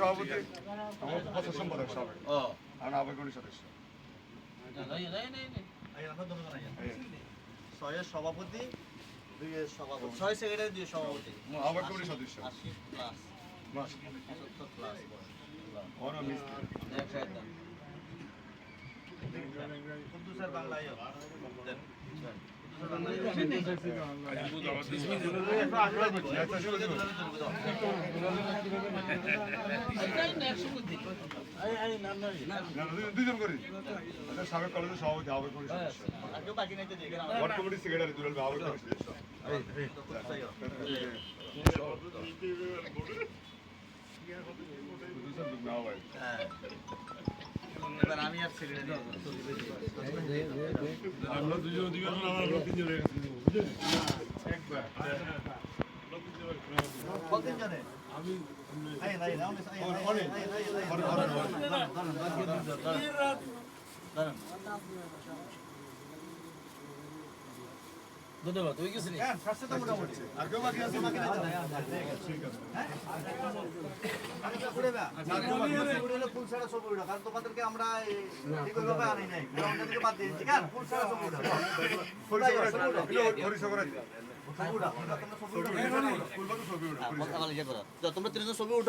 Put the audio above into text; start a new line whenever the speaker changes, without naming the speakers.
সভাপতি। সম্পাদক
সবাই
আর আবেগুনি সদস্য
ছয়ের সভাপতি দুইয়ের সভাপতি। ছয় সেক্রেটারি দুই সভাপতি।
আবার কোন সদস্য।
আশি প্লাস। প্লাস।
প্লাস দুজন করি। সাবেক কলেজের সভাপতি আহ্বায়ক কমিটি সেক্রেটারি দুলাল
আহ্বায়ক কমিটি
আমরা দুজন দুজন আমরা লোক তিনজনে একবার
আমি দাঁড়ান
দাঁড়ান
দাঁড়ান দাঁড়ান দাঁড়ান ধন্যবাদ ওই গেছে তোমাদেরকে আমরা তোমরা তিনজন ছবি উঠো